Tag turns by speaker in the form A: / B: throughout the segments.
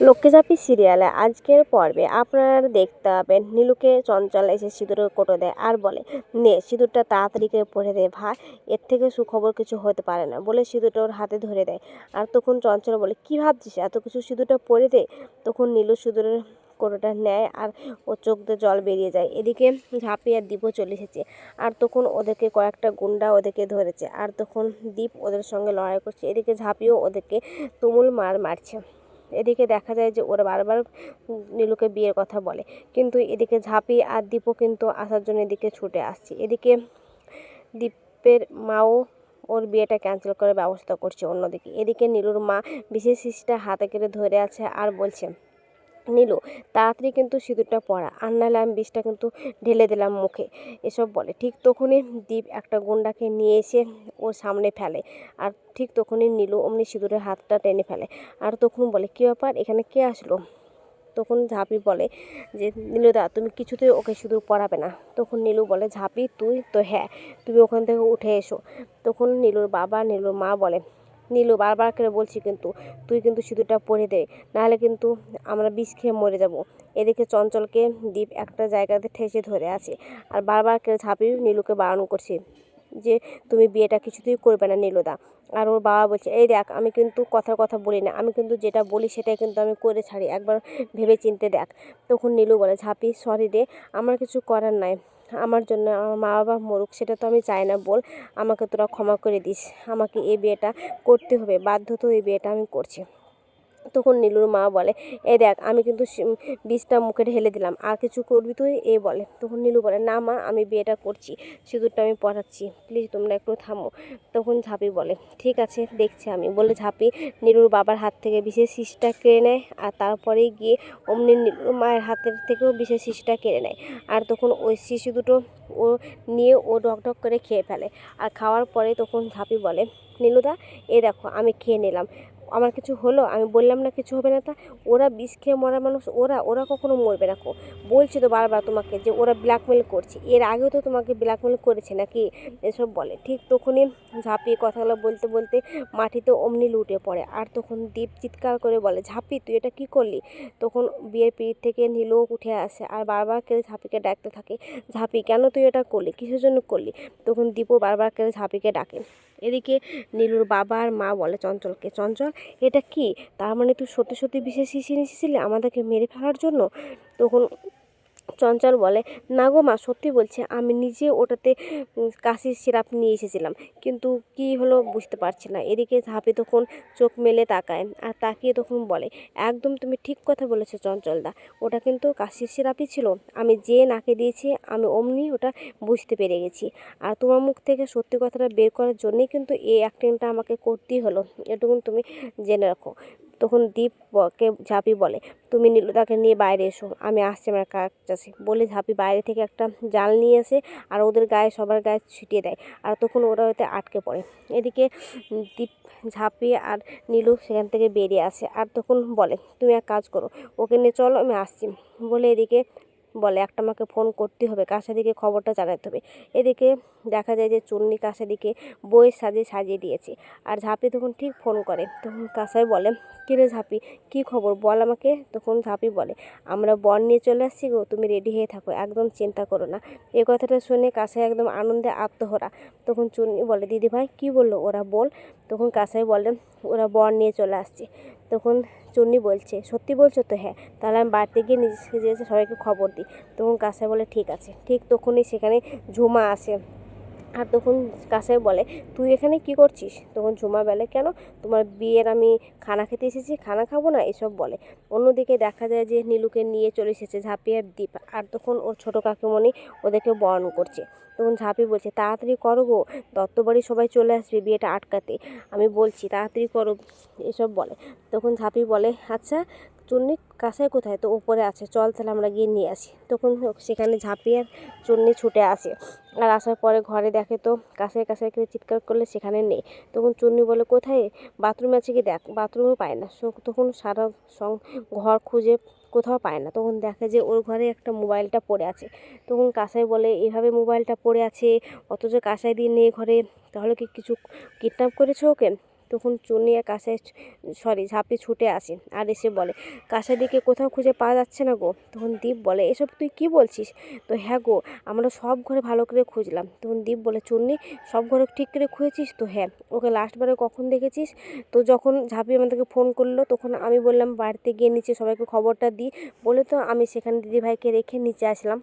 A: লক্ষ্মীচাপি সিরিয়ালে আজকের পর্বে আপনারা দেখতে পাবেন নীলুকে চঞ্চল এসে সিঁদুরের কোটো দেয় আর বলে, নে, সিঁদুরটা তাড়াতাড়ি করে পরে দেয় ভাই। এর থেকে সুখবর কিছু হতে পারে না। বলে সিঁদুরটা ওর হাতে ধরে দেয়। আর তখন চঞ্চল বলে, কি ভাবছিস? এত কিছু সিঁদুরটা পরে দে? তখন নীলু সিঁদুরের কোটোটা নেয় আর ও চোখ দিয়ে জল বেরিয়ে যায়। এদিকে ঝাঁপি আর দীপও চলে এসেছে। আর তখন ওদেরকে কয়েকটা গুন্ডা ওদেরকে ধরেছে। আর তখন দীপ ওদের সঙ্গে লড়াই করছে। এদিকে ঝাঁপিও ওদেরকে তুমুল মার মারছে। এদিকে দেখা যায় যে ওরা বারবার নীলুকে বিয়ের কথা বলে। কিন্তু এদিকে ঝাঁপি আর দীপও কিন্তু আসার জন্য এদিকে ছুটে আসছে। এদিকে দীপের মাও ওর বিয়েটা ক্যান্সেল করে ব্যবস্থা করছে অন্যদিকে। এদিকে নীলুর মা বিশেষ শিশিটা হাতে করে ধরে আছে আর বলছে নীলু। তাড়াতাড়ি কিন্তু সিঁদুরটা পরা আর নাহলে আমি বিষটা কিন্তু ঢেলে দিলাম মুখে। এসব বলে। ঠিক তখনই দীপ একটা গুন্ডাকে নিয়ে এসে ওর সামনে ফেলে। আর ঠিক তখনই নীলু অমনি সিঁদুরের হাতটা টেনে ফেলে। আর তখন বলে, কী ব্যাপার? এখানে কে আসলো? তখন ঝাঁপি বলে যে নীলুদা তুমি কিছুতেই ওকে সিঁদুর পরাবে না। তখন নীলু বলে, ঝাঁপি, তুই তো হ্যাঁ তুমি ওখান থেকে উঠে এসো। তখন নীলুর বাবা, নীলুর মা বলে নীলু, বারবার করে বলছি কিন্তু, তুই কিন্তু সিঁদুরটা পরে দে, নাহলে কিন্তু আমরা বিষ খেয়ে মরে যাব। এদিকে চঞ্চলকে দীপ একটা জায়গাতে ঠেসে ধরে আছে আর বারবার করে ঝাঁপি নীলুকে বারণ করছে যে, তুমি বিয়েটা কিছুতেই করবে না নীলুদা। আর ওর বাবা বলছে, এই দেখ, আমি কিন্তু কথার কথা বলি না, আমি কিন্তু যেটা বলি সেটাই কিন্তু আমি করে ছাড়ি, একবার ভেবে চিনতে দেখ। তখন নীলু বলে, ঝাঁপি সরি রে, আমার কিছু করার নাই। আমার জন্য আমার মা বাবা মরুক, সেটা তো আমি চাই না, বল। আমাকে তোরা ক্ষমা করে দিস। আমাকে এই বিয়েটা করতে হবে। বাধ্য তো এই বিয়েটা আমি করছি। তখন নীলুর মা বলে, এ দেখ, আমি কিন্তু বিষটা মুখে ঢেলে দিলাম, আর কিছু করবি তুই? এ বলে। তখন নীলু বলে, না মা, আমি বিয়েটা করছি, সিঁদুরটা আমি পড়াচ্ছি প্লিজ তোমরা একটু থামো। তখন ঝাঁপি বলে, ঠিক আছে, দেখছি আমি। বলে ঝাঁপি নীলুর বাবার হাত থেকে বিশেষ শিশটা কেড়ে নেয়, আর তারপরে গিয়ে অমনি নীলুর মায়ের হাতের থেকেও বিশেষ শিশটা কেড়ে নেয়। আর তখন ওই শিশু দুটো ও নিয়ে ও ডক করে খেয়ে ফেলে। আর খাওয়ার পরে তখন ঝাঁপি বলে, নীলুদা, এ দেখো, আমি খেয়ে নিলাম। আমার কিছু হলো? আমি বললাম না কিছু হবে না তা? ওরা বিষ খেয়ে মরা মানুষ, ওরা? ওরা কখনো মরবে না কো? বলছি তো বারবার তোমাকে যে ওরা ব্ল্যাকমেল করছে। এর আগেও তো তোমাকে ব্ল্যাকমেল করেছে নাকি? এসব বলে। ঠিক তখনই ঝাঁপিয়ে কথাগুলো বলতে বলতে মাটিতে অমনি লুটে পড়ে। আর তখন দীপ চিৎকার করে বলে, ঝাঁপি, তুই এটা কি করলি? তখন বিয়ের পিড় থেকে নীলও উঠে আসে আর বারবার করে ঝাঁপিকে ডাকতে থাকে। ঝাঁপি, কেন তুই এটা করলি? কিসের জন্য করলি? তখন দীপও বারবার করে ঝাঁপিকে ডাকে। এদিকে নীলুর বাবা আর মা বলে, চঞ্চলকে, চঞ্চল এটা কি? তার মানে তুই সত্যি সত্যি বিশেষ শিশি নিয়েছিলি আমাদেরকে মেরে ফেলার জন্য? তখন চঞ্চল বলে, না গো মা, সত্যি বলছে, আমি নিজে ওটাতে কাশির সিরাপ নিয়ে এসেছিলাম। কিন্তু কি হলো বুঝতে পারছি না। এদিকে ঝাঁপি তখন চোখ মেলে তাকায়, আর তাকিয়ে তখন বলে, একদম তুমি ঠিক কথা বলেছ চঞ্চলদা, ওটা কিন্তু কাশির সিরাপই ছিল। আমি যে নাকে দিয়েছি, আমি অমনি ওটা বুঝতে পেরে গেছি। আর তোমার মুখ থেকে সত্যি কথাটা বের করার জন্যই কিন্তু এই অ্যাক্টিংটা আমাকে করতেই হলো। এটুকুন তুমি জেনে রাখো। তখন দীপকে ঝাঁপি বলে, তুমি নীলুদাকে নিয়ে বাইরে এসো, আমি আসছি আমার কাছে বলে ঝাঁপি বাইরে থেকে একটা জাল নিয়ে এসে আর ওদের গায়ে, সবার গায়ে ছিটিয়ে দেয় আর তখন ওরা ওতে আটকে পড়ে। এদিকে দীপ, ঝাঁপি আর নীলু সেখান থেকে বেরিয়ে আসে আর তখন বলে, তুমি এক কাজ করো, ওকে নিয়ে চলো, আমি আসছি। বলে এদিকে বলে, একটা আমাকে ফোন করতে হবে কাসাদিকে খবরটা জানাতে হবে। এদিকে দেখা যায় যে চুন্নি কাসাদিকে বইয়ের সাজে সাজিয়ে দিয়েছে। আর ঝাঁপি তখন ঠিক ফোন করে। তখন কাসাই বলে কিরে ঝাঁপি, কী খবর? বল আমাকে। তখন ঝাঁপি বলে, আমরা বর নিয়ে চলে আসছি গো, তুমি রেডি হয়ে থাকো, একদম চিন্তা করো না। এই কথাটা শুনে কাসাই একদম আনন্দে আত্মহরা। তখন চুন্নি বলে দিদি ভাই কী বলল? ওরা বল। তখন কাসাই বলে, ওরা বর নিয়ে চলে আসছে। তখন চুন্নি বলছে, সত্যি বলছো তো? হ্যাঁ। তাহলে আমি বাড়িতে গিয়ে নিজে যে সবাইকে খবর দিই। তখন কাসাই বলে, ঠিক আছে। ঠিক তখনই সেখানে ঝুমা আসে। আর তখন কাসাই বলে, তুই এখানে কি করছিস? তখন ঝুমা বলে, কেন? তোমার বিয়ের আমি খানা খেতে এসেছি, খানা খাব না, এসব বলে। অন্যদিকে দেখা যায় যে নীলুকে নিয়ে চলে এসেছে ঝাঁপিয়ে দ্বীপ আর তখন ওর ছোটো কাকিমণি ওদেরকে বরণ করছে। তখন ঝাঁপি বলছে, তাড়াতাড়ি করো গো দত্তবাড়ি সবাই চলে আসবে বিয়েটা আটকাতে। আমি বলছি, তাড়াতাড়ি করো, এসব বলে। তখন ঝাঁপি বলে আচ্ছা চুন্নি কাঁসাই কোথায়? তো ওপরে আছে, চল তাহলে আমরা গিয়ে নিয়ে আসি। তখন সেখানে ঝাঁপিয়ে চুন্নি ছুটে আসে। আর আসার পরে ঘরে দেখে তো কাঁসাই কাঁসাই করে চিৎকার করলে সেখানে নেই। তখন চুন্নি বলে, কোথায়? বাথরুমে আছে কি? দেখ, বাথরুমে পায় না। তখন সারা সং, ঘর খুঁজে কোথাও পায় না। তখন দেখে যে ওর ঘরে একটা মোবাইলটা পড়ে আছে। তখন কাঁসাই বলে, এভাবে মোবাইলটা পড়ে আছে, অথচ কাঁসাই দিয়ে নিয়ে ঘরে, তাহলে কি কিছু কিডন্যাপ করেছে ওকে? তখন চুনি আর কাঁসাই সরি, ঝাঁপি ছুটে আসে আর এসে বলে কাঁসাদিকে কোথাও খুঁজে পাওয়া যাচ্ছে না গো। তখন দীপ বলে, এসব তুই কি বলছিস? তো হ্যাঁ গো, আমরা সব ঘরে ভালো করে খুঁজলাম। তখন দীপ বলে, চুন্নি, সব ঘরে ঠিক করে খুঁজেছিস? তো হ্যাঁ। ওকে লাস্টবারে কখন দেখেছিস? তো যখন ঝাঁপি আমাদেরকে ফোন করল, তখন আমি বললাম, বাড়িতে গিয়ে নিচে সবাইকে খবরটা দিই বলে তো আমি সেখানে দিদিভাইকে রেখে নিচে আসলাম।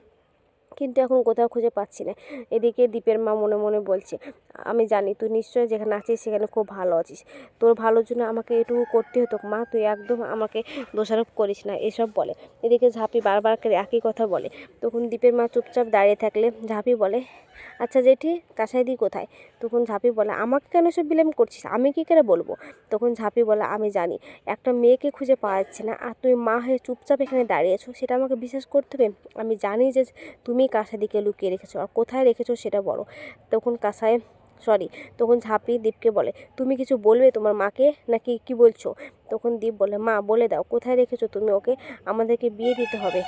A: কিন্তু এখন কোথাও খুঁজে পাচ্ছি না। এদিকে দীপের মা মনে মনে বলছে, আমি জানি তুই নিশ্চয়ই যেখানে আছিস সেখানে খুব ভালো আছিস। তোর ভালোর জন্য আমাকে এটুকু করতে হতো, মা। তুই একদম আমাকে দোষারোপ করিস না। এসব বলে। এদিকে ঝাঁপি বারবার করে একই কথা বলে। তখন দীপের মা চুপচাপ দাঁড়িয়ে থাকলে ঝাঁপি বলে আচ্ছা জেঠি, কাসাইদি কোথায়? তখন ঝাঁপি বলে, আমাকে কেন সব বিলেম করছিস? আমি কী করে বলব? তখন ঝাঁপি বলে, আমি জানি, একটা মেয়েকে খুঁজে পাওয়া যাচ্ছে না। আর তুই মা হয়ে চুপচাপ এখানে দাঁড়িয়েছো সেটা আমাকে বিশ্বাস করতে হবে? আমি জানি যে তুমি কাসাদিকে লুকিয়ে রেখেছো আর কোথায় রেখেছো সেটা বলো। তখন কাঁসায় সরি তখন ঝাঁপি দীপকে বলে, তুমি কিছু বলবে তোমার মাকে নাকি কি বলছো? তখন দীপ বলে, মা, বলে দাও, কোথায় রেখেছো তুমি ওকে? আমাদেরকে বিয়ে দিতে হবে।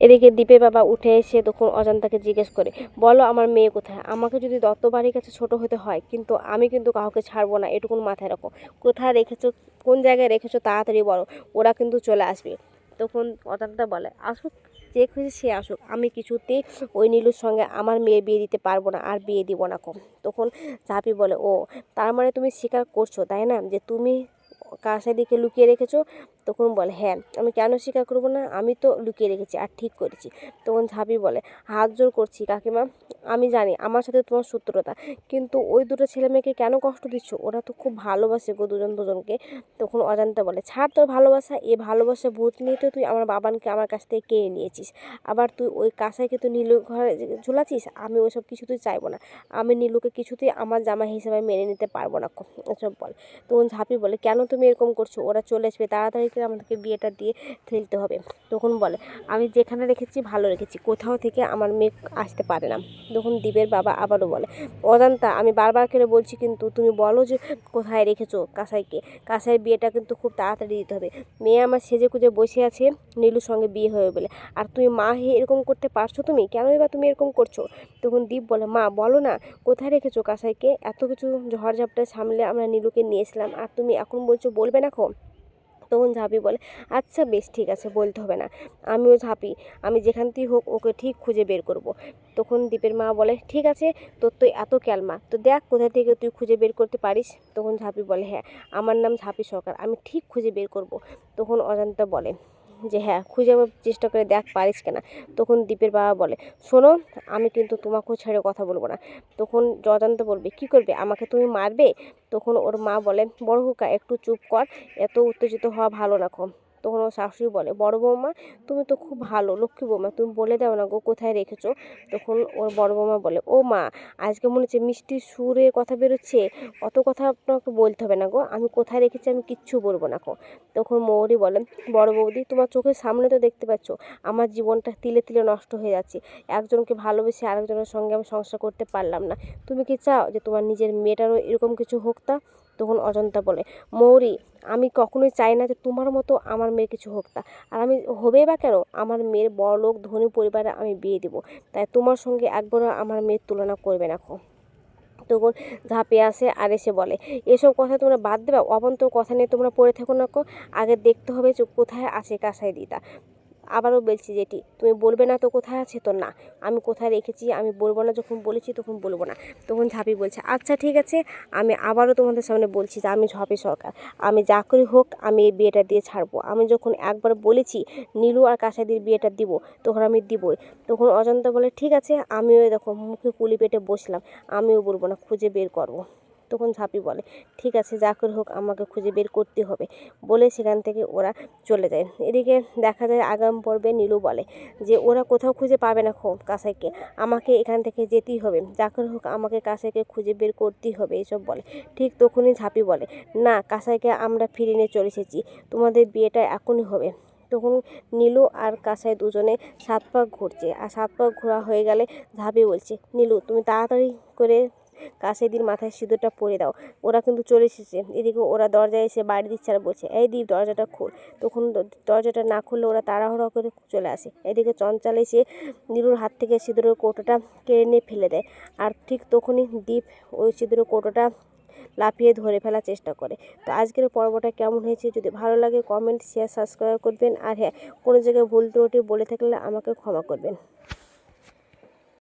A: এদিকে দীপের বাবা উঠে এসে তখন অজান্তাকে জিজ্ঞেস করে, বলো আমার মেয়ে কোথায়? আমাকে যদি দত্ত বাড়ির কাছে ছোট হতে হয়, কিন্তু আমি কিন্তু কাউকে ছাড়বো না এটুকুন মাথায় রাখো। কোথায় রেখেছো, কোন জায়গায় রেখেছো তাড়াতাড়ি বলো, ওরা কিন্তু চলে আসবে। তখন অজান্তা বলে, আসুক যে খুশি সে আসুক। আমি কিছুতেই ওই নীলুর সঙ্গে আমার মেয়ে বিয়ে দিতে পারব না, আর বিয়ে দিব না কম তখন চাপি বলে, ও, তার মানে তুমি স্বীকার করছ, তাই না? যে তুমি কাসাদিকে লুকিয়ে রেখেছো তখন বলে হ্যাঁ আমি কেন স্বীকার করব না? আমি তো লুকিয়ে রেখেছি আর ঠিক করেছি। তখন ঝাঁপি বলে, হাত জোর করছি কাকিমা, আমি জানি আমার সাথে তোমার শত্রুতা, কিন্তু ওই দুটো ছেলে মেয়েকে কেন কষ্ট দিচ্ছ? ওরা তো খুব ভালোবাসে গো দুজন দুজনকে। তখন অজান্তা বলে, ছাড় তোর ভালোবাসা, এ ভালোবাসা ভূত নিয়ে তো তুই আমার বাবানকে আমার কাছ থেকে কেড়ে নিয়েছিস। আবার তুই ওই কাঁসাইকে তুই নীলু ঘরে ঝুলাছিস আমি ওইসব কিছুতেই চাইব না। আমি নীলুকে কিছুতেই আমার জামা হিসেবে মেনে নিতে পারব না। এসব বল। তখন ঝাঁপি বলে, কেন তুমি এরকম করছ? ওরা চলে আসবে, তাড়াতাড়ি আমাদেরকে বিয়েটা দিয়ে ফেলতে হবে। তখন বলে, আমি যেখানে রেখেছি ভালো রেখেছি, কোথাও থেকে আমার মেয়ে আসতে পারে না। তখন দ্বীপের বাবা আবারও বলে, অজান্তা, আমি বারবার করে বলছি কিন্তু তুমি বলো যে কোথায় রেখেছো কাসাইকে। কাসাই বিয়েটা কিন্তু খুব তাড়াতাড়ি দিতে হবে। মেয়ে আমার সেজে কুজে বসে আছে নীলুর সঙ্গে বিয়ে হয়ে বলে, আর তুমি মা হয়ে এরকম করতে পারছ তুমি? কেনই বা তুমি এরকম করছ? তখন দীপ বলে, মা, বলো না, কোথায় রেখেছো কাসাইকে? এত কিছু ঝড়ঝাপটা সামলে আমরা নীলুকে নিয়েছিলাম আর তুমি এখন বলছো বলবে না খো তখন ঝাঁপি বলে আচ্ছা বেশ, ঠিক আছে, বলতে হবে না আমিও ঝাঁপি, আমি যেখান থেকে হোক ওকে ঠিক খুঁজে বের করব। তখন দীপের মা বলে, ঠিক আছে, তোর তো এত ক্যালমা, তো দেখ কোথা থেকে তুই খুঁজে বের করতে পারিস তখন ঝাঁপি বলে হ্যাঁ আমার নাম ঝাঁপি সরকার, আমি ঠিক খুঁজে বের করব। তখন অজান্তা বলে যে হ্যাঁ খুঁজে চেষ্টা করে দেখ পারিস কিনা তখন দ্বীপের বাবা বলে, শোনো, আমি কিন্তু তোমাকেও ছেড়ে কথা বলব না। তখন জজান্ত বলবে, কি করবে? আমাকে তুমি মারবে? তখন ওর মা বলে, বড় হুকা, একটু চুপ কর, এত উত্তেজিত হওয়া ভালো না কম। তখন ওর শাশুড়ি বলে, বড় বৌমা, তুমি তো খুব ভালো, লক্ষ্মী বৌমা, তুমি বলে দাও না গো, কোথায় রেখেছো? তখন ওর বড় বৌমা বলে, ও মা, আজকে মনে হচ্ছে মিষ্টি সুরে কথা বেরোচ্ছে, অত কথা আপনাকে বলতে হবে না গো, আমি কোথায় রেখেছি আমি কিচ্ছু বলব না গো। তখন মৌরি বলেন বড় বৌদি, তোমার চোখের সামনে তো দেখতে পাচ্ছ, আমার জীবনটা তিলে তিলে নষ্ট হয়ে যাচ্ছে, একজনকে ভালোবেসে আরেকজনের সঙ্গে আমি সংসার করতে পারলাম না। তুমি কি চাও যে তোমার নিজের মেয়েটারও এরকম কিছু হোক তা? তখন অজন্তা বলে, মৌরি, আমি কখনোই চাই না যে তোমার মতো আমার মেয়ে কিছু হোক তা। আর আমি হবে বা কেন? আমার মেয়ের বড় লোক ধনী পরিবারে আমি বিয়ে দেবো। তাই তোমার সঙ্গে একবারও আমার মেয়ের তুলনা করবে না খো তখন ঝাঁপিয়ে আসে আর এসে বলে, এসব কথা তোমরা বাদ দেবে? অবান্তর কথা নিয়ে তোমরা পড়ে থাকো না আগে দেখতে হবে যে কোথায় আছে কাঁসাই দিদা। আবারও বলছি যেটি, তুমি বলবে না তো কোথায় আছে তো না? আমি কোথায় রেখেছি, আমি বলব না যখন বলেছি তখন বলব না। তখন ঝাঁপি বলছে আচ্ছা ঠিক আছে, আমি আবারও তোমাদের সামনে বলছি যে আমি ঝাঁপি সরকার। আমি যা করি হোক, আমি এই বিয়েটা দিয়ে ছাড়বো। আমি যখন একবার বলেছি, নীলু আর কাসাদির বিয়েটা দিব, তখন আমি দিবই। তখন অজন্তা বলে, ঠিক আছে, আমিও দেখো মুখে কুলি পেটে বসলাম, আমিও বলব না, খুঁজে বের করব। তখন ঝাঁপি বলে, ঠিক আছে, যা করে হোক, আমাকে খুঁজে বের করতে হবে। বলে সেখান থেকে ওরা চলে যায়। এদিকে দেখা যায় আগাম পর্বে নীলু বলে যে, ওরা কোথাও খুঁজে পাবে না কাসাইকে। আমাকে এখান থেকে যেতেই হবে। যা করে হোক, আমাকে কাসাইকে খুঁজে বের করতেই হবে, এসব বলে। ঠিক তখনই ঝাঁপি বলে, না, কাসাইকে আমরা ফিরে নিয়ে চলে এসেছি। তোমাদের বিয়েটা এখনই হবে। তখন নীলু আর কাসাই দুজনে সাত পাক ঘুরছে। আর সাত পাক ঘোরা হয়ে গেলে ঝাঁপি বলছে, নীলু, তুমি তাড়াতাড়ি করে কাশেদির মাথায় সিঁদুরটা পরে দাও। ওরা কিন্তু চলে এসেছে। এদিকে ওরা দরজায় এসে বাড়ি দিচ্ছে আর বলছে, এই দ্বীপ দরজাটা খোল। তখন দরজাটা না খুললে ওরা তাড়াহুড়া করে চলে আসে। এদিকে চঞ্চল এসে নীলুর হাত থেকে সিঁদুরের কৌটোটা কেড়ে নিয়ে ফেলে দেয়। আর ঠিক তখনই দ্বীপ ওই সিঁদুরের কৌটোটা লাফিয়ে ধরে ফেলার চেষ্টা করে। তো আজকের পর্বটা কেমন হয়েছে? যদি ভালো লাগে কমেন্ট শেয়ার সাবস্ক্রাইব করবেন। আর হ্যাঁ কোনো জায়গায় ভুল ত্রুটি বলে থাকলে আমাকে ক্ষমা করবেন।